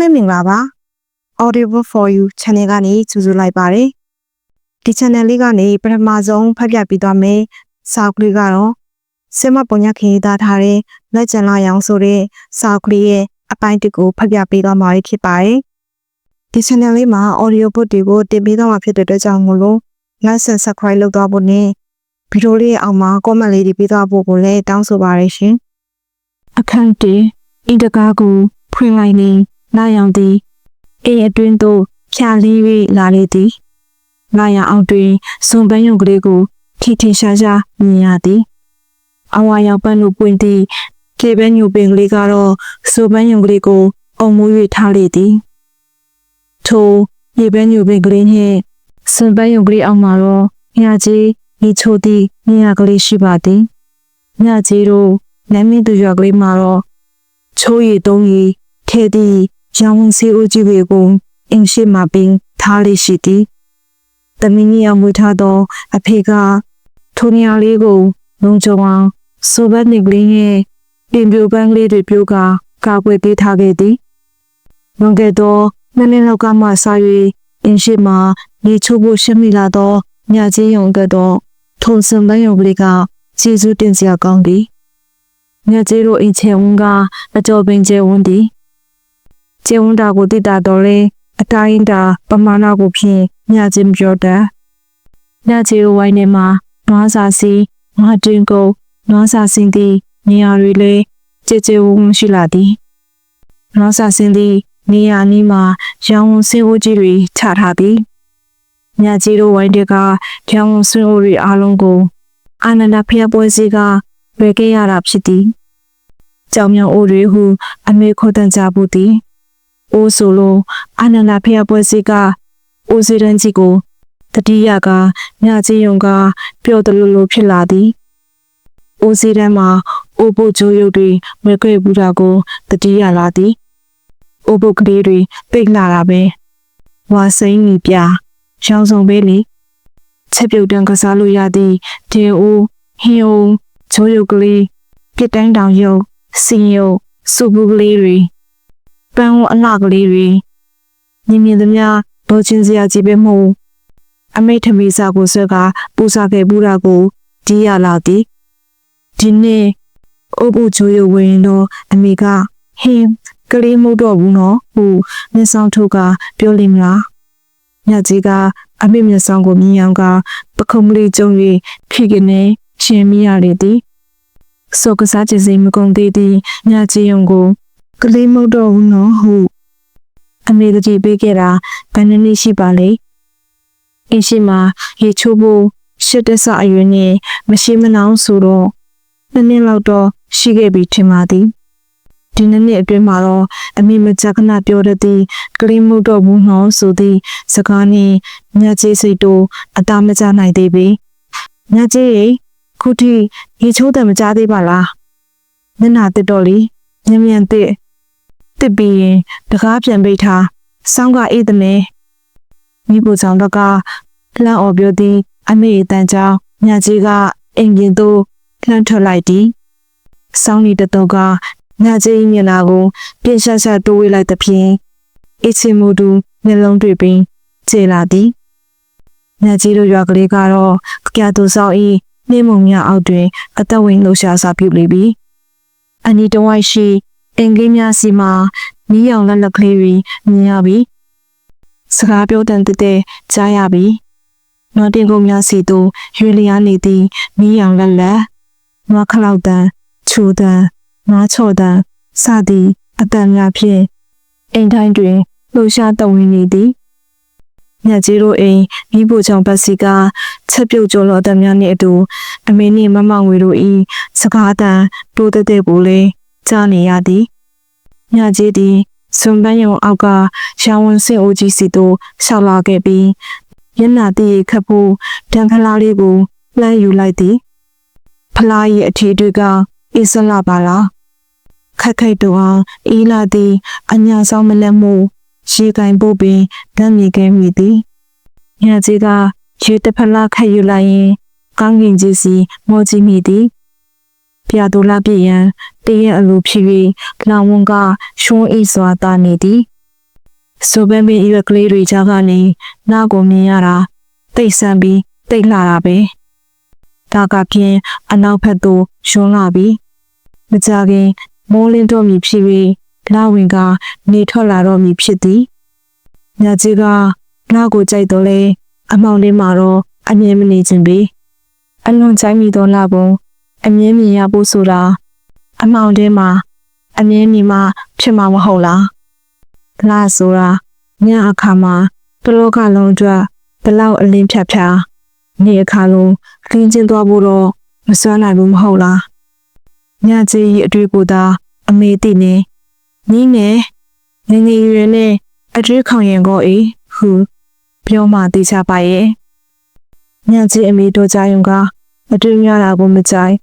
လုံးပဲမင်္ဂလာပါ Audible for you channel ကနေကြိုဆိုလိုက်ပါတယ်ဒီ channel လေးကနေပထမဆုံးဖတ်ပြပေးသွားမယ်စာအုပ်ကလေးကတော့စမပုံညခင်ရေးသားထားတဲ့လက်ကျန်လာရောင်ဆိုတဲ့စာအုပ်ကလေးရဲ့အပိုင်းတစ်ကိုဖတ်ပြပေးသွားမှာဖြစ်ပါတယ်ဒီ channel လေးမှာ audio book တွေကိုတင်ပေးသွားမှာဖြစ်တဲ့အတွက်ကြောင့်မို့လို့ like and subscribe လုပ်သွားဖို့နဲ့ဗီဒီယိုလေးရဲ့အောက်မှာ comment လေးတွေပေးသွားဖို့ကိုလည်းတောင်းဆိုပါရရှင်အခန်းတီအင်တကားကိုဖွင့်လိုက်နေ လာရောင်သည်အိမ်အတွင်းသို့ဖြာလေး၍လာလေသည်လာရောင်အောက်တွင်စွန်ပန်းရုံကလေးကိုထိထိရှားရှားမြင်ရသည်အဝါရောင်ပန်းလိုပွင့်သည့်ကေဘဲညူပင်ကလေးကတော့စွန်ပန်းရုံကလေးကိုအုံမိုး၍ထားလေသည်ထိုကေဘဲညူပင်ကလေးနှင့်စွန်ပန်းရုံကလေးအောက်မှာတော့ညကြီးဤချိုသည့်မြင်ရကလေးရှိပါသည်ညကြီးတို့နမ်းမင်းသူရွာကလေးမှာတော့ချိုးရည်တုံးရည်ထဲသည့် ရောင်စီအိုကြီးတွေကိုအင်းရှိမှပင်ထားလေးရှိသည်တမင်းကြီးအောင်မွေးထားသောအဖေကထိုနေရာလေးကိုလုံခြုံအောင်ဆိုဘတ်နေကလေးရဲ့ပြင်ပြိုပန်းကလေးတွေပြိုကကာကွယ်ပေးထားခဲ့သည်လွန်ခဲ့သောနှစ်နှစ်လောက်ကမှစ၍အင်းရှိမှလေချိုးဖို့ရှင်းမိလာသောညကြီးရုံကတော့ထုံစံပန်းရုံကလေးကကျေးဇူးတင်စရာကောင်းသည်ညကြီးတို့အိမ်ချေဝန်ကအကျော်ပင်ကျဲဝန်သည် ကျဲဝန်တာကိုတိတာတော်လဲအတိုင်းတာပမာဏကိုဖြင့်ညချင်းပြောတတ်ညကြီးတို့ဝိုင်းထဲမှာနွားစာစီငါတင်ကိုနွားစာစင်းသည့်နေရာတွေလည်းကြည်ကြည်ဝန်းဝန်းရှိလာသည်နွားစာစင်းသည့်နေရာနီးမှာရောင်ဝန်စင်းအိုးကြီးတွေချထားသည်ညကြီးတို့ဝိုင်းတွေကရောင်ဝန်စင်းအိုးတွေအားလုံးကိုအာနန္ဒဖျက်ပွဲစီကဝယ်ခဲ့ရတာဖြစ်သည်ကြောင်မြောင်အိုတွေဟုအမေခေါ်တန်ကြဘူးသည် အိုးဆိုလိုအာနန္ဒဖျက်ပွဲစီကအိုးစီရန်ကြီးကိုတတိယကညကြီးယုံကပျော်တယ်လို့လို့ဖြစ်လာသည်အိုးစီရန်မှာအိုးပုတ်ချိုးရုပ်တွေမွေခဲ့ဘူးတာကိုတတိယလာသည်အိုးပုတ်ကလေးတွေပိတ်လာတာပဲဝါစိမ့်ကြီးပြရောင်စုံပေးလေချက်ပြုတ်တန်းကစားလို့ရသည့်ဒေအိုးဟင်းအိုးချိုးရုပ်ကလေးပြစ်တိုင်းတောင်ရုပ်စင်ရုပ်စုဘူးကလေးတွေ ပန်းဝအလှကလေးတွေမြင်မြင်သမျှဘောချင်းစရာကြီးပဲမဟုတ်အမိတ်ထမီစာကိုဆွဲကပူစာခဲ့ဘူးတာကိုဒီရလာသည်ဒီနေ့အုပ်ဖို့ချိုးရုပ်ဝင်တော့အမေကဟင်းကလေးမဟုတ်တော့ဘူးနော်ဟူမျက်စောင်းထုတ်ကပြောလိမ့်မလားညကြီးကအမေမျက်စောင်းကိုမြင်အောင်ကပခုံးလေးကျုံ၍ခိကနေရှင်မိရလေသည်စောကစားခြင်းစိမကုန်သေးသည်ညကြီးုံကို ကလေးမဟုတ်တော့ဘူးနော်ဟုအမေတကြီးပေးခဲ့တာဘယ်နှစ်နှစ်ရှိပါလဲအင်းရှိမှာရေချိုးဖို့ရှစ်တဆအရွယ်နဲ့မရှိမနှောင်းဆိုတော့နှစ်နှစ်လောက်တော့ရှိခဲ့ပြီထင်ပါသည်ဒီနှစ်နှစ်အတွင်းမှာတော့အမိမကြခဏပြောတတ်သည်ကလေးမှုတော့ဘူးနော်ဆိုသည်စကားနှင့်ညကြီးစိတ်တို့အတာမကြနိုင်သေးပေညကြီးရေခုထိရေချိုးတယ်မကြသေးပါလားမျက်နာတစ်တော့လေညံ့ညံ့တစ် တစ်ပြီးရင်တကားပြန်ပိတ်ထားစောင်းကအေးတယ်မယ်မိဖို့ဆောင်တော့ကလှမ်းအော်ပြောသည်အမေအတန်ကြောင့်ညကြီးကအိမ်ပြင်သို့လှမ်းထွက်လိုက်သည်စောင်းနေတတော့ကညကြီးမျက်နှာကိုပြင်းရှာရှာတိုးဝေးလိုက်သဖြင့်အချင်မူတူမျက်လုံးတွေ့ပြီးကျေလာသည်ညကြီးတို့ရွာကလေးကတော့ကြတူဆောင်ဤနှင်းမုံမြအောက်တွင် အသက်ဝင်လှရှားစာပြုလေပြီအနီတဝိုက်ရှိ အင်္ဂလိပ်များစီမှာမီးရောင်လက်လက်ကလေးတွေမြင်ရပြီစကားပြောတန်တဲ့တဲ့ကြားရပြီနော်တင်ကုန်များစီသို့ရွေလျားနေသည့်မီးရောင်လက်လက်နွားခလောက်တန်ချူတန်ငါးချော်တန်စသည်အတန်များဖြင့်အိမ်တိုင်းတွင်လှူရှားတဝင်နေသည်ညကြီးတို့အိမ်မိဖို့ချောင်ပတ်စီကချက်ပြုတ်ကြော်လော်တဲ့များနှင့်အတူအမေနှင့်မမောင်ဝေတို့၏စကားတန်တိုးတဲ့တဲ့ကိုလည်း ကြားနေရသည်ညကြီးသည်စွန်ပန်းရုံအောက်ကရောင်ဝန်စင်အိုကြီးစီသို့ရှောက်လာခဲ့ပြီးမျက်နှာတည်ခတ်ဖို့တန်ခလားလေးကိုလှမ်းယူလိုက်သည်ဖလား၏အထီးတွေကအေးစလာပါလားခက်ခိုက်တူအောင်အေးလာသည်အညာဆောင်မလက်မှုရေကင်ပို့ပင်ဓာတ်မြေခဲမိသည်ညကြီးကရေတဖလားခတ်ယူလိုက်ရင်ကောင်းကင်ကြီးစီမောကြီးမိသည် ပြာတူလာပြည့်ရန်တည့်ရဲ့အလိုဖြစ်၍လောင်ဝန်းကရှုံးအိစွာတာနေသည်ဆိုပန်းပင်ရွက်ကလေးတွေကြားကနေနားကိုမြင်ရတာတိတ်ဆန်းပြီးတိတ်လှတာပဲဒါကဖြင့်အနောက်ဘက်သို့ရှွန်းလာပြီးမကြခင်မိုးလင်းတော့မည်ဖြစ်၍လာဝင်ကနေထွက်လာတော့မည်ဖြစ်သည်ညကြီးကလာကိုကြိုက်တော့လေအမောင်လေးမှာတော့အမြင်မနေခြင်းပဲအလွန်ကြိုက်မိသောလာပုံ အမြင်မြင်ရဖို့ဆိုတာအမောင်တဲမှာအမြင်မြင်မှဖြစ်မှာမဟုတ်လားလာဆိုတာညအခါမှာတလောကလုံးအတွက်ဘလောက်အလင်းဖြတ်ဖြာနေ့အခါလုံးခင်းကျင်းသွားဖို့တော့မစွမ်းနိုင်ဘူးမဟုတ်လားညကြီးရဲ့အတွေ့ကိုသာအမေသိနေနီးနေငယ်ငယ်ရွယ်နဲ့အတွေ့ခေါင်ရင်ကိုအေးဟုပြောမှသိချပါရဲ့ညကြီးအမေတို့ကြယုံကအတွေ့များတာကိုမကြိုက်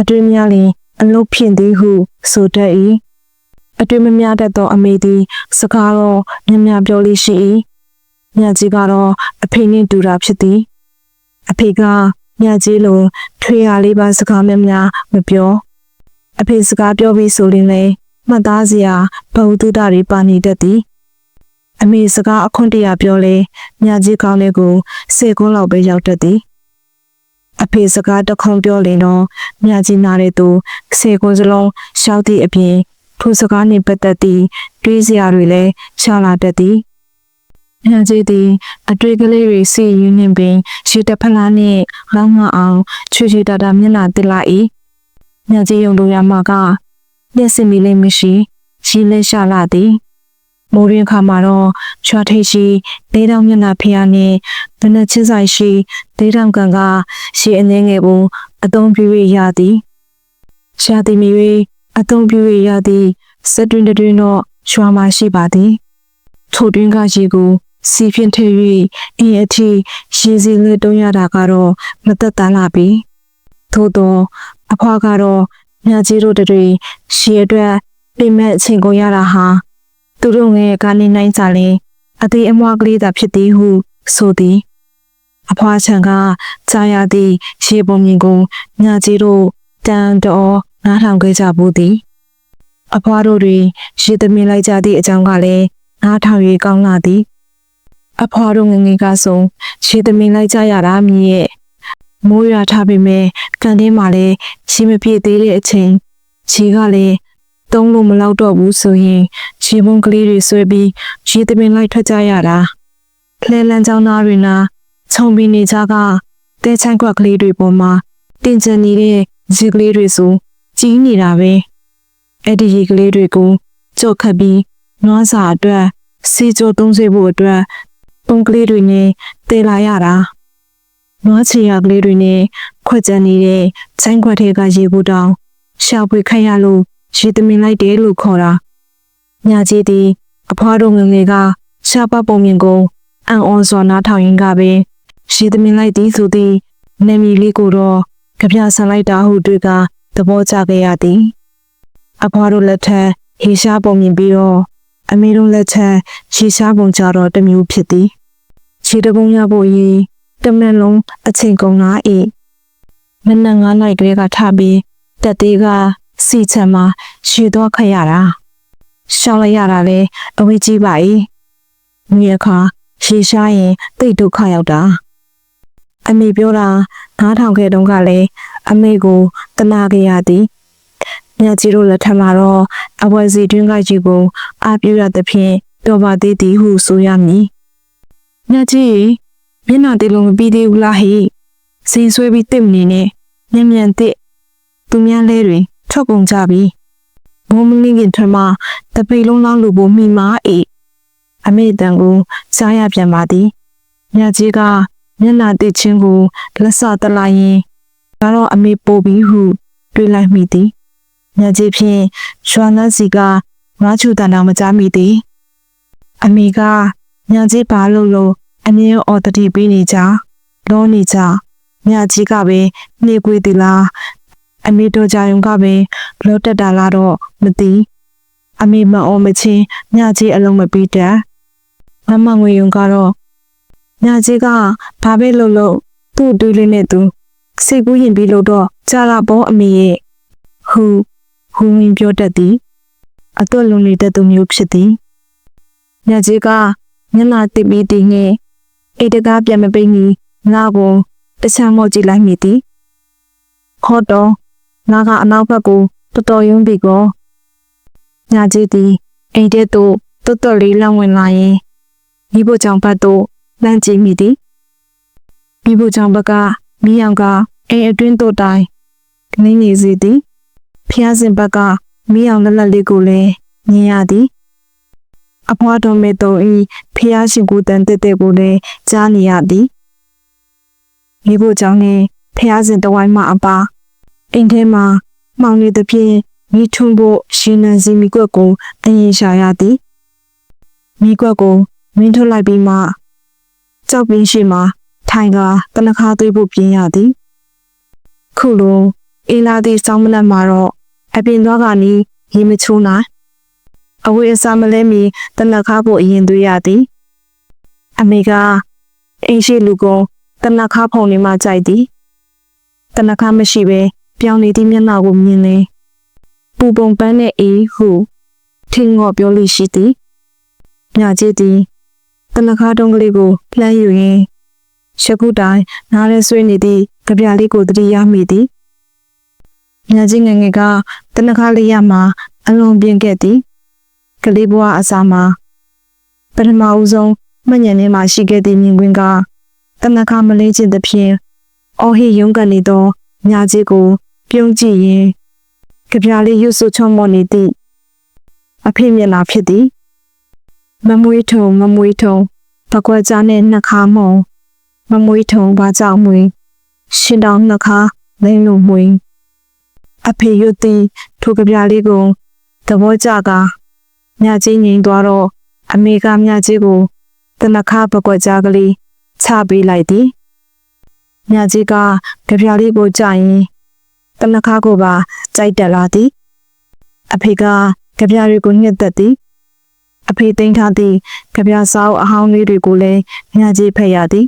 အတွေ့များရင်အလုတ်ဖြစ်သည်ဟုဆိုတတ်၏အတွေ့မများတတ်သောအမေသည်စကားတော့မြင်များပြောလေးရှိ၏ညကြီးကတော့အဖေနှင့်တူတာဖြစ်သည်အဖေကညကြီးလိုထွေရလေးပါစကားများများမပြောအဖေစကားပြောပြီးဆိုရင်လည်းမှတ်သားစရာဘဝတုဒ္ဒတွေပါနေတတ်သည်အမေစကားအခွင့်တရာပြောလဲညကြီးကောင်းလေးကိုစေကုန်းလောက်ပဲရောက်တတ်သည် အဖေစကားတခုံပြောရင်တော့မြကြီးနာတဲ့သူစေကုန်းစလုံးရှောက်သည့်အပြင်ထိုစကားနှင့်ပတ်သက်သည့်တွေးစရာတွေလည်းရှာလာတတ်သည်မြကြီးသည်အတွေ့ကလေးတွေစီယူနေပင်ရှေ့တဖလားနှင့်လောင်းငအောင်ချွေချွေတာတာမျက်နှာတစ်လိုက်၏မြကြီးယုံတို့ရမှာကမျက်စင်မီလေးမရှိရှင်းလဲရှာလာသည် မိုးရင်းခါမှာတော့ချွာထိတ်ရှိလေးတောင်မျက်နှာဖျားနှင့်ဗနက်ချင်းဆိုင်ရှိလေးတောင်ကန်ကရှေအနေငယ်ပုံအသုံးပြုရရသည်ရှာသည်မီ၍အသုံးပြုရရသည်စက်တွင်တွင်တော့ရွာမှာရှိပါသည်ထိုတွင်ကရေကိုစီဖြင့်ထည့်၍အင်းအထိရေစီလေးတုံးရတာကတော့မသက်တမ်းလာပြီသို့တော့အဖွားကတော့မြကြီးတို့တွေရှေအတွက်ပြင်မဲ့အချိန်ကိုရတာဟာ သူတို့ငယ်ကနေနိုင်ကြလင်အသေးအမွားကလေးသာဖြစ်သည်ဟုဆိုသည်အဖွားချံကကြားရသည့်ရှေပုံမြင်ကိုညကြီးတို့တန်တော်နားထောင်ခဲ့ကြဘူးသည်အဖွားတို့တွင်ရေသမင်လိုက်ကြသည့်အကြောင်းကလည်းနားထောင်၍ကောင်းလာသည်အဖွားတို့ငယ်ငယ်ကဆိုရေသမင်လိုက်ကြရတာမြည်ရဲ့မိုးရွာထားပေမဲ့ကန်တင်းမှာလည်းရှိမပြည့်သေးတဲ့အချိန်ခြေကလည်း တုံးလို့မလောက်တော့ဘူးဆိုရင်ခြေပုံးကလေးတွေဆွဲပြီးရေသမင်လိုက်ထွက်ကြရတာလဲလန်းချောင်းသားတွေနာခြုံပြီးနေကြကတဲချမ်းကွက်ကလေးတွေပေါ်မှာတင်ကျင်နေတဲ့ရေကလေးတွေဆိုကြီးနေတာပဲအဲ့ဒီရေကလေးတွေကိုကြော့ခတ်ပြီးနွားစာအတွက်စီကြောသုံးဆွေးဖို့အတွက်ပုံကလေးတွေနဲ့တဲလာရတာနွားချီရကလေးတွေနဲ့ခွက်ကြံနေတဲ့ချမ်းခွက်ထဲကရေဘူးတောင်ရှောက်ပွေခတ်ရလို့ ရေသမင်လိုက်တယ်လို့ခေါ်တာညကြီးသည်အဖွားတို့ငယ်ငယ်ကရှားပပုံမြင်ကိုအံ့ဩစွာနားထောင်ရင်းကပဲရေသမင်လိုက်သည်ဆိုသည်နာမည်လေးကိုတော့ကြပြဆန်လိုက်တာဟုတွေ့ကသဘောကျခဲ့ရသည်အဖွားတို့လက်ထက်ဟေရှားပုံမြင်ပြီးတော့အမေတို့လက်ထက်ရှေရှားပုံကြတော့တစ်မျိုးဖြစ်သည်ခြေတပုံရဖို့ရေးတမန်လုံးအချိန်ကုန်လာ၏မနက်9နာရီကလေးကထပြီးတက်သေးက စီချမ်းမှာရှည်တော့ခက်ရတာရှောင်းလိုက်ရတာလေအဝေးကြီးပါ၏မြေခါရှည်ရှားရင်တိတ်ဒုက္ခရောက်တာအမေပြောတာနားထောင်ခဲ့တုန်းကလည်းအမေကိုတနာခဲ့ရသည်ညကြီးတို့လက်ထက်မှာတော့အဝဲစီတွင်းကကြီးကိုအာပြရသဖြင့်တော်ပါသေးသည်ဟုဆိုရမည်ညကြီးမျက်နှာတေလုံးမပြီးသေးဘူးလားဟိစိန်ဆွဲပြီးတစ်မနေနဲ့မြန်မြန်တစ်သူများလဲတွေ ထွက်ကုန်ကြပြီမိုးမလင်းခင်ထွန်းမှာတပိတ်လုံးလောင်းလူဖို့မိမာအေးအမေတန်ကိုစားရပြန်ပါသည်ညကြီးကမျက်နှာတစ်ချင်းကိုလက်စတလိုက်ရင်ဒါတော့အမေပို့ပြီးဟုတွေးလိုက်မိသည်ညကြီးဖြင့်ရွှာနတ်စီကငါးချူတန်တော်မကြားမိသည်အမေကညကြီးပါလို့လို့အမြင်အော်တတိပေးနေကြလောနေကြညကြီးကပဲနေကွေးသီလား အမေတို့ကြယုံကပဲလောတက်တာလားတော့မသိအမေမအော်မချင်းညကြီးအလုံးမပြီးတတ်မမငွေယုံကတော့ညကြီးကဘာပဲလုပ်လို့သူ့တွေးလေးနဲ့သူစိတ်ကူးရင်ပြီးလို့တော့ကြာလာပေါ်အမေရဲ့ဟူဟူဝင်ပြောတတ်သည်အသွက်လုံးလေးတတ်သူမျိုးဖြစ်သည်ညကြီးကမျက်နှာတစ်ပြီးတည်ငယ်အိတ်တကားပြန်မပိတ်မီငါကိုတချမ်းမော့ကြည့်လိုက်မိသည်ခေါ်တော့ ငါကအနောက်ဘက်ကိုတော်တော်ယုံပြီးကောညကြီးသည်အိမ်ထဲသို့တော်တော်လေးလမ်းဝင်လာရင်မိဖို့ကြောင့်ဘတ်သို့လမ်းကြည့်မိသည်မိဖို့ကြောင့်ဘက်ကမိအောင်ကအိမ်အတွင်းသို့တိုင်နေနေစီသည်ဖျားစင်ဘက်ကမိအောင်လက်လက်လေးကိုလည်းမြင်ရသည်အဖွားတော်မေတော်ဤဖျားရှင်ကိုတန်တက်တဲ့ကိုလည်းကြားနေရသည်မိဖို့ကြောင့်နဲ့ဖျားစင်တဝိုင်းမှအပါ အိမ်ထဲမှာမှောင်နေသဖြင့်မိထွန်းဖို့ရှင်နန်စီမိကွက်ကိုအရင်ရှာရသည်မိကွက်ကိုမင်းထုတ်လိုက်ပြီးမှကြောက်ပင်းရှိမှထိုင်ကတနခါသွေးဖို့ပြင်းရသည် ခုလိုအေးလာသည့်စောင်းမနက်မှာတော့အပြင်သွားကနီးရေမချိုးနိုင်အဝေးအစားမလဲမီတနခါဖို့အရင်သွေးရသည် အမေကအိမ်ရှိလူကိုတနခါဖုံနေမှကြိုက်သည်တနခါမရှိပဲ ပြောင်းနေသည့်မျက်နှာကိုမြင်လေပူပုံပန်းတဲ့အေးဟုထင်ငေါ်ပြောလို့ရှိသည်ညကြည့်သည်တနခါတုံးကလေးကိုလှမ်းယူရင်ရှကုတိုင်နားရဲဆွေးနေသည့်ကြပြလေးကိုတတိယမိသည်ညကြီးငယ်ငယ်ကတနခါလေးရမှာအလွန်ပြင်းခဲ့သည်ကလေးဘွားအစာမှာပထမဦးဆုံးမညံနေမှရှိခဲ့သည့်မြင်ကွင်းကတနခါမလေးခြင်းသဖြင့်အော်ဟီယုံကနေသောညကြီးကို ပြုံးကြည့်ရင်ကြပြလေးရွတ်ဆိုချုံမော်နေသည့်အဖေမျက်နှာဖြစ်သည်မမွေးထုံမမွေးထုံပကွက်ကြားနဲ့နှခါမုံမမွေးထုံဘာကြောင့်မွေးရှင်တောင်နှခါလိမ့်လို့မွေးအဖေရွတ်သည်ထိုကြပြလေးကိုသဘောကျကမြကြီးငိန်သွားတော့အမေကမြကြီးကိုတနခါပကွက်ကြားကလေးချပေးလိုက်သည်မြကြီးကကြပြလေးကိုကြရင် တနခါကိုပါကြိုက်တက်လာသည်အဖေကကြပြတွေကိုညှက်သက်သည်အဖေသိမ်းထားသည့်ကြပြစာအုပ်အဟောင်းလေးတွေကိုလည်းမြကြီးဖတ်ရသည်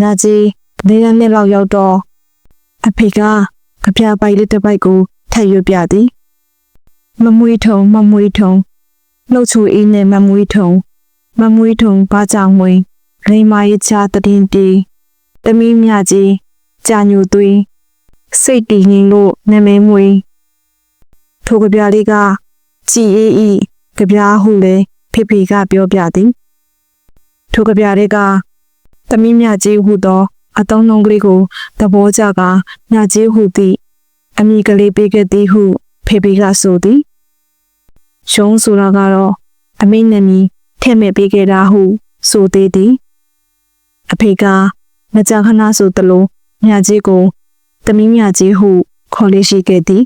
မြကြီးလေးရက်နှစ်လောက်ရောက်တော့အဖေကကြပြပိုက်လေးတစ်ပိုက်ကိုထပ်ရွတ်ပြသည်မမွေးထုံမမွေးထုံလှုပ်ချူအေးနဲ့မမွေးထုံမမွေးထုံဘာကြောင့်မွေးဂိမ်းမရချတည်တီတမီးမြကြီးကြာညိုသွေး စိတ်တည်ငြိမ်လို့နာမည်မွေးထိုကြပြလေးကကြည်အေးဤကြပြဟုလေဖေဖေကပြောပြသည်ထိုကြပြလေးကတမီးမြကြီးဟုသောအတုံးလုံးကလေးကိုသဘောကျကမြကြီးဟုသည့်အမိကလေးပေးခဲ့သည်ဟု ဖေဖေကဆိုသည်ရှုံးဆိုတာကတော့အမိနမီထဲ့မဲ့ပေးခဲ့တာဟုဆိုသေးသည်အဖေကမကြာခဏဆိုသလိုမြကြီးကို တမီးမြကြီးဟုခေါ်လေးရှိခဲ့သည်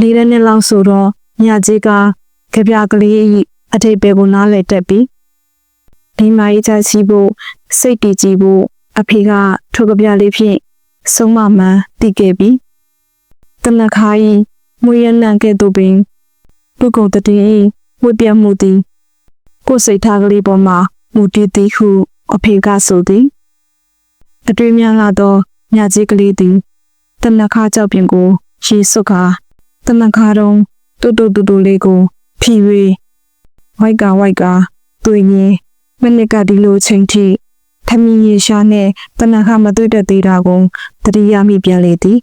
လေးရနဲ့လောက်ဆိုတော့မြကြီးကကြပြကလေး၏အထိပ်ပဲကိုနားလည်တက်ပြီးဒီမကြီးချစီဖို့စိတ်တည်ကြည်ဖို့အဖေကထိုကြပြလေးဖြင့်ဆုံးမမှန်တည်ခဲ့ပြီးတနခါ၏မွေရနံကဲ့သို့ပင်ပုဂ္ဂိုလ်တည်းဝိပြမှုသည်ကိုယ်စိတ်ထားကလေးပေါ်မှာမူတည်သည်ဟုအဖေကဆိုသည်အတွေ့များလာသော ညကြီးကလေးသည်တနခါကြောက်ပြင်ကိုရေစွတ်ကာတနခါတုံးတူတူတူတူလေးကိုဖြီ၍ဝိုက်ကဝိုက်ကတွေ့ရင်မနစ်ကဒီလိုချိန်ထိထမင်းရေရှားနဲ့တနခါမတွေ့တတ်သေးတာကိုတတိယမိပြန်လေသည်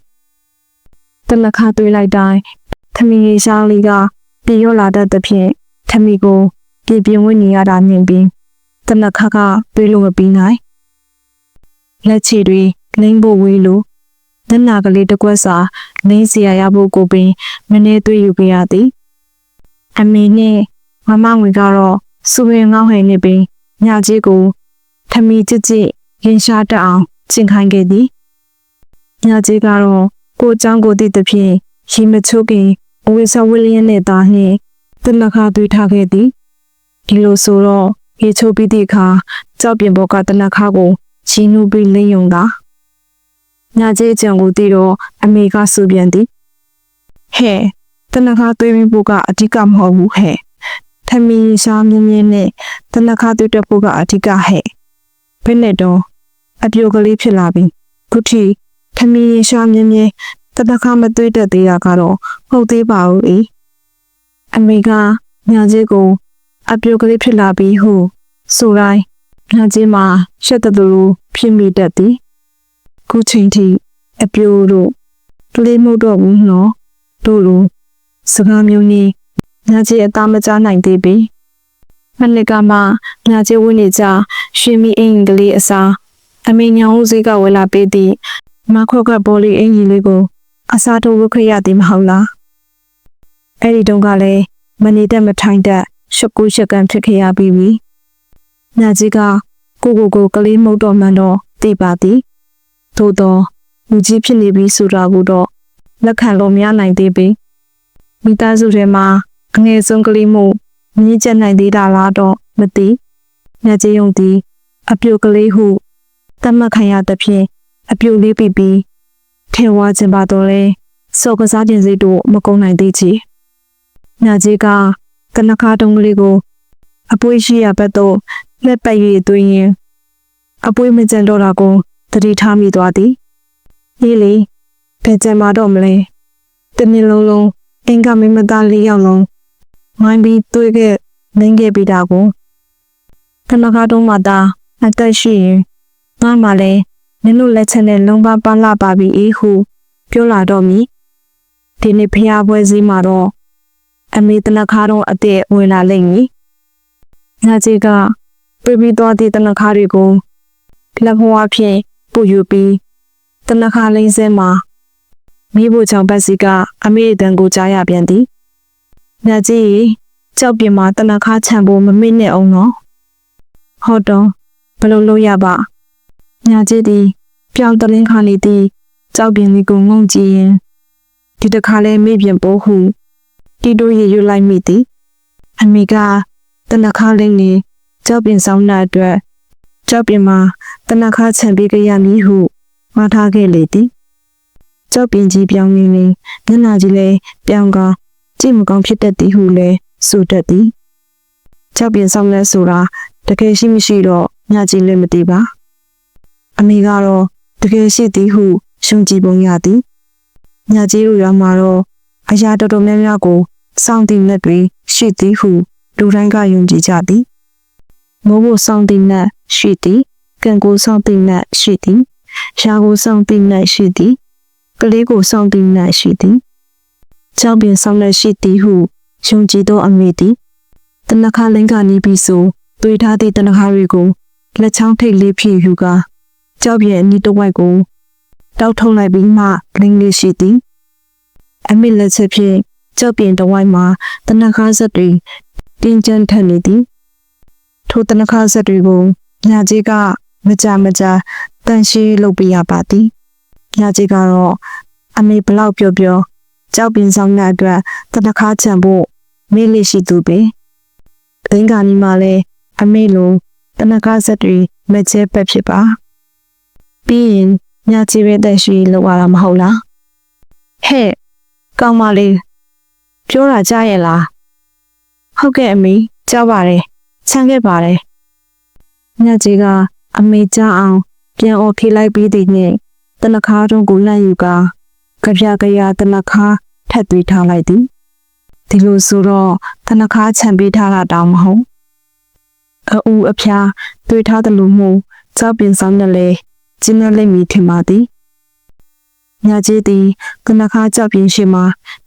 တနခါတွေ့လိုက်တိုင်းထမင်းရေရှားလေးကပြေရောလာတတ်သဖြင့်ထမီကိုပြေပြင်းဝင်နေရတာမြင်ပြီးတနခါကတွေးလို့မပြီးနိုင်လက်ချီတွေ လိမ့်ဖို့ဝေးလို့နက်နာကလေးတစ်ကွက်စာလိမ့်စီရရဖို့ကိုပင်မနေတွေ့ယူခဲ့ရသည်အမေနဲ့မမငွေကတော့စူရင်ငေါဟိန်နေပြီးညကြီးကိုထမီကြစ်ကြစ်ရင်ရှားတက်အောင်ကျင်ခိုင်းခဲ့သည်ညကြီးကတော့ကိုเจ้าကိုတည်သဖြင့်ရီမချိုးခင်အဝိဆဝီလျံနဲ့သားနှင့်တနခါသွေးထားခဲ့သည်ဒီလိုဆိုတော့ရေချိုးပြီးသည့်အခါကြောက်ပြင်ဘောကတနခါကိုချီနူပြီးလင်းယုံတာ ညကြီးအကြံကိုတည်တော့အမေကစူပြန်သည်ဟဲ့တနခါသွေးပြီးဖို့ကအဓိကမဟုတ်ဘူးဟဲ့ထမီရှားမြင်းမြင်းနဲ့တနခါသွေးတက်ဖို့ကအဓိကဟဲ့ဘယ်နဲ့တော့အပြိုကလေးဖြစ်လာပြီခုထိထမီရှားမြင်းမြင်းတနခါမသွေးတက်သေးတာကတော့ဟုတ်သေးပါဘူးအေးအမေကညာကြီးကိုအပြိုကလေးဖြစ်လာပြီးဟုဆိုတိုင်းညကြီးမှာရှက်တသူလိုဖြစ်မိတတ်သည် ခုချိန်ထိအပြိုတို့ကလေးမှုတော့ဘူးနော်တို့လိုစကားမျိုးနည်းညကြီးအသားမကြားနိုင်သေးပြီမနစ်ကမှညကြီးဝင်းနေကြရှင်မီအင်္ဂလိပ်အစားအမေညောင်ဦးစိတ်ကဝယ်လာပေးသည့်မခွက်ကဘောလီအင်ကြီးလေးကို အစားထိုးဝတ်ခရရသည်မဟုတ်လားအဲ့ဒီတုန်းကလည်းမနေတတ်မထိုင်တတ်ရှက်ကူးရှက်ကန်ဖြစ်ခဲ့ရပြီးပြီညကြီးကကိုကိုကိုကလေးမှုတ်တော်မှန်တော့သိပါသည် သို့တော့လူကြီးဖြစ်နေပြီဆိုတာကိုတော့လက်ခံလို့မရနိုင်သေးပေမိသားစုထဲမှာအငယ်ဆုံးကလေးမှုမြင့်ကျက်နိုင်သေးတာလားတော့မသိညကြီးယုံသည်အပြုတ်ကလေးဟုတတ်မှတ်ခံရသဖြင့်အပြုတ်လေးပြီးပြီးထဲဝါခြင်းပါတော့လဲစော်ကစားခြင်းစိတ်တို့မကုန်းနိုင်သေးချေညကြီးကကနခါတုံးကလေးကိုအပွေးရှိရဘက်သို့လက်ပတ်၍သွင်းရင်အပွေးမကျန်တော့တာကို တတိထားမိသွားသည်ဒီလေဘယ်ကျန်မှာတော့မလဲတနေ့လုံးလုံးအင်္ဂမင်းမသားလေးယောက်လုံးမိုင်းပြီးတွေးခဲ့နေခဲ့ပြီးတာကိုကနခါတုံးမှာသာအသက်ရှိရင်ငါမှလည်းနင်တို့လက်ချက်နဲ့လုံးပါပန်းလာပါပြီအေးဟုပြောလာတော့မည်ဒီနေ့ဖျားပွဲစည်းမှာတော့အမေတနခါတော့အတဲ့ဝင်လာလိမ့်မည်ညကြီးကပြပြီးသွားသည့်တနခါတွေကိုလက်ဘဝဖြင့် ပို့ယူပြီးတနခါလိမ့်စဲမှာမိဖို့ချောင်ပတ်စီကအမေအတန်ကိုကြားရပြန်သည်ညကြီးကြောက်ပြင်းမှာတနခါခြံဖို့မမေ့နဲ့အောင်နော်ဟုတ်တော့ဘယ်လိုလုပ်ရပါညကြီးသည်ပြောင်းတလင်းခါနေသည်ကြောက်ပြင်းလေးကိုငုံကြည့်ရင်ဒီတခါလဲမေ့ပြင်ပိုးဟုတီတိုရရွလိုက်မိသည်အမေကတနခါလိမ့်နေကြောက်ပြင်းဆောင်တဲ့အတွက်ကြောက်ပြင်းမှာ တနခါခြံပေးကြရမည်ဟုမှားထားခဲ့လေသည်ကြောက်ပြင်းကြီးပြောင်းနေနေမျက်နှာကြီးလည်းပြောင်းကောင်းကြည့်မကောင်းဖြစ်တတ်သည်ဟုလည်းဆိုတတ်သည်ကြောက်ပြင်းဆောင်လဲဆိုတာတကယ်ရှိမရှိတော့ညကြီးလည်းမသိပါအမေကတော့တကယ်ရှိသည်ဟုရှုံကြည်ပုံရသည်ညကြီးတို့ရွာမှာတော့အရာတော်တော်များများကိုစောင့်တည်လက်တွေရှိသည်ဟုလူတိုင်းကယုံကြည်ကြသည်မိုးဖို့စောင့်တည်လက်ရှိသည် ကံကိုစောင့်တည်လက်ရှိသည်ရှားကိုစောင့်တည်လက်ရှိသည်ကလေးကိုစောင့်တည်လက်ရှိသည်ကြောက်ပင်ဆောင်လက်ရှိသည်ဟုယုံကြည်သောအမေသည်တနခါလင်းကနီးပြီးဆိုတွေ့ထားသည့်တနခါတွေကိုလက်ချောင်းထိတ်လေးဖြည့်ယူကာကြောက်ပြဲအနီးတစ်ဝိုက်ကိုတောက်ထုတ်လိုက်ပြီးမှလင်းလေးရှိသည်အမေလက်ချက်ဖြင့်ကြောက်ပြင်းတစ်ဝိုက်မှာတနခါဆက်တွေတင်းကျပ်ထက်နေသည်ထိုတနခါဆက်တွေကိုညာကြီးက မကြမကြတန်ရှင်းလုပ်ပြရပါသည်ညာကြီးကတော့အမေဘလောက်ပြောပြောကြောက်ပင်ဆောင်တဲ့အတွက်တနခါချံဖို့မေးလေးရှိသူပဲအင်္ဂါနီမှာလည်းအမေလိုတနခါဆက်တွေမကျဲပက်ဖြစ်ပါပြီးရင်ညာကြီးပဲတက်ရှိလောက်ရတာမဟုတ်လားဟဲ့ကောင်းပါလေပြောတာကြားရဲ့လားဟုတ်ကဲ့အမေကြားပါတယ်ချမ်းခဲ့ပါတယ်ညကြီးက အမေကြားအောင်ပြန်အော်ဖြေလိုက်ပြီးတဲ့နေ့တနခါတုံးကိုလန့်ယူကာကြပြကြရတနခါထက်သွေးထားလိုက်သည်ဒီလိုဆိုတော့တနခါခြံပေးထားတာတောင်မဟုတ်အူအဖျားသွေးထားတယ်လို့မို့ကြောက်ပင်ဆောင်နဲ့လေကျင်းလက်မိထင်ပါသည်ညကြီးသည်ကနခါကြောက်ပြင်းရှိမှ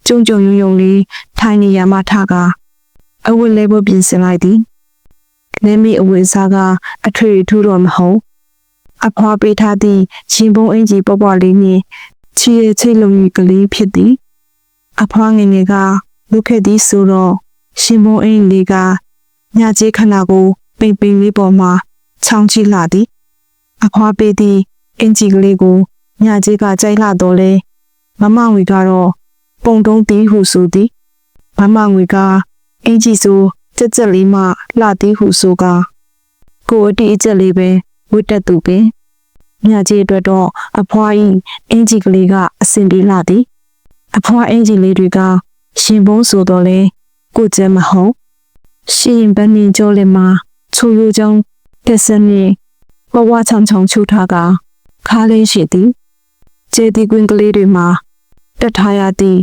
ကျုံကျုံယုံယုံလေးထိုင်နေရမှထကအဝတ်လဲဖို့ပြင်ဆင်လိုက်သည် လင်းမီအဝတ်စားကအထွေထူးတော့မဟုတ်အဖွားပေးထားသည့်ရှင်ပုံးအင်ကြီးပေါ်ပေါ်လေးနှင့်ချီရဲ့ချိတ်လုံးကြီးကလေးဖြစ်သည်အဖွားငယ်ငယ်ကလုခဲ့သည်ဆိုတော့ရှင်ပုံးအင်လေးကညကြီးခဏကိုပိန်ပိန်လေးပေါ်မှာချောင်းကြည့်လာသည်အဖွားပေးသည့်အင်ကြီးကလေးကိုညကြီးကကြိုက်လာတော့လေမမငွေကတော့ပုံတုံးတီးဟုဆိုသည်မမငွေကအင်ကြီးဆို ကြက်ကြက်လေးမှလှသည်ဟုဆိုကကိုအတီးအကျက်လေးပဲဝတ်တက်သူပင်ညကြီးအတွက်တော့အဖွားဤအင်ကြီးကလေးကအစင်ပြေလာသည်အဖွားအင်ကြီးလေးတွေကရှင်ဘုံဆိုတော့လေကိုကျဲမဟုတ်ရှင်ဘန်းရင်ကျော်လေးမှာချူရိုးချောင်းတက်စနေဘဝချောင်းချောင်းချူထားကခါလေးရှိသည်ကျေတီကွင်းကလေးတွေမှာတက်ထားရသည့်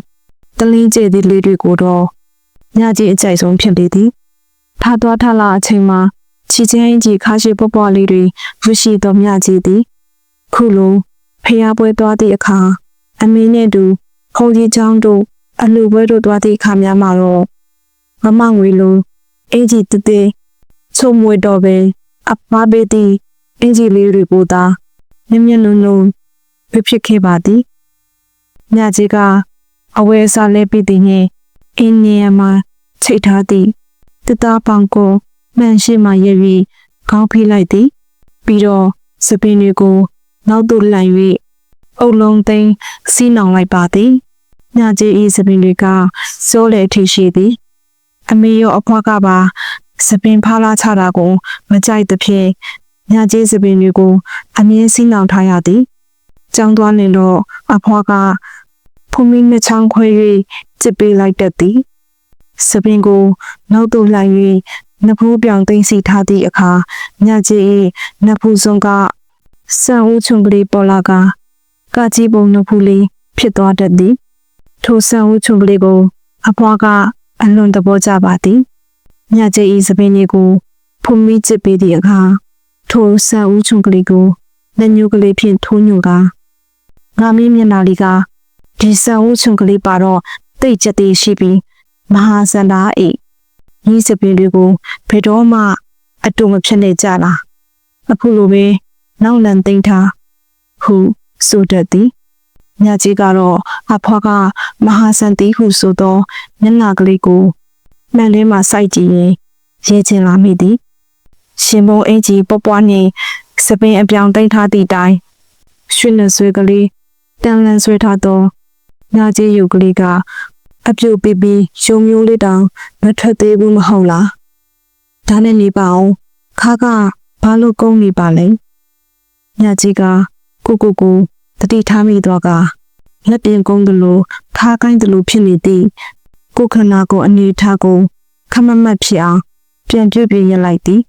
တလင်းကျေတီလေးတွေကိုတော့ညကြီးအကြိုက်ဆုံးဖြစ်လေသည် ထားသွားထလာအချိန်မှာချီချင်းအင်ကြီးခါရှိပွားပွားလေးတွေရရှိတော်မြကြီးသည်ခုလိုဖျားပွဲသွားသည့်အခါအမင်းနဲ့တူဖုန်ကြီးချောင်းတို့အလူပွဲတို့သွားသည့်အခါများမှာတော့မမငွေလိုအင်ကြီးတည်ချုံမွေတော့ပဲအပားပေးသည့်အင်ကြီးလေးတွေကိုသာမြင့်မြင့်နုံနုံဖြစ်ဖြစ်ခဲ့ပါသည်မြကြီးကအဝဲစားလဲပြီးသည်နှင့်အင်းနေရမှာချိတ်ထားသည် တသားပောင်ကိုမှန်ရှိမှရ၍ခေါင်းဖိလိုက်သည် ပြီးတော့စပင်းတွေကိုနောက်သို့လှန်၍အုပ်လုံးသိမ်းစီးနှောင်လိုက်ပါသည်ညကြီးဤစပင်းတွေကစိုးလေထိရှိသည် အမေရောအဖွားကပါစပင်ဖားလာချတာကိုမကြိုက်သဖြင့်ညကြီးစပင်တွေကိုအမြဲစီးနှောင်ထားရသည်ကြောင်းသွားနေတော့အဖွားကဖုန်မင်းနှစ်ချောင်းခွဲ၍ကျစ်ပေးလိုက်တတ်သည် စပင်ကိုနောက်သို့လှန်၍နဖူးပြောင်သိမ့်စီထားသည့်အခါညကြီး၏နဖူးစုံကဆန်ဦးချုံကလေးပေါ်လာကကကြီးပုံနဖူးလေးဖြစ်သွားတတ်သည်ထိုဆန်ဦးချုံကလေးကို အဖွားကအလွန်သဘောကျပါသည်ညကျဤစပင်းလေးကိုဖုန်မိချစ်ပေးသည့်အခါထိုဆန်ဦးချုံကလေးကိုလက်ညှိုးကလေးဖြင့်ထိုးညွှန်ကငါမင်းမျက်နှာလေးကဒီဆန်ဦးချုံကလေးပါတော့တိတ်ကြက်သေးရှိပြီး မဟာစန္ဒာဤဤစပင်းလေးကိုဘယ်တော့မှအတူမဖြစ်နေကြလားအခုလိုပဲနောက်လန်သိမ့်ထားဟုဆိုတတ်သည်မြတ်ကြီးကတော့အဖွားကမဟာစံတီဟုဆိုသောမျက်နှာကလေးကိုမှန်လင်းမှစိုက်ကြည့်ရင်ရဲချင်လာမိသည်ရှင်ဘုံအင်ကြီးပွားပွားနေစပင်းအပြောင်တိတ်ထားသည့်တိုင်ရွှေနှဆွေကလေးတန်လန်ဆွဲထားသောမြတ်ကြီးရုပ်ကလေးက အပြုတ်ပီပီရှုံမျိုးလေးတောင်မထွက်သေးဘူးမဟုတ်လားဒါနဲ့နေပါအောင်ခါကဘာလို့ကုန်းနေပါလဲမြတ်ကြီးကကိုကိုကိုတတိထားမိတော့ကလက်ပြင်ကုန်းသလိုခါကိုင်းသလိုဖြစ်နေသည့်ကိုခန္ဓာကိုယ်အနေထားကိုခမမတ်ဖြစ်အောင်ပြန်ပြုတ်ပြရလိုက်သည်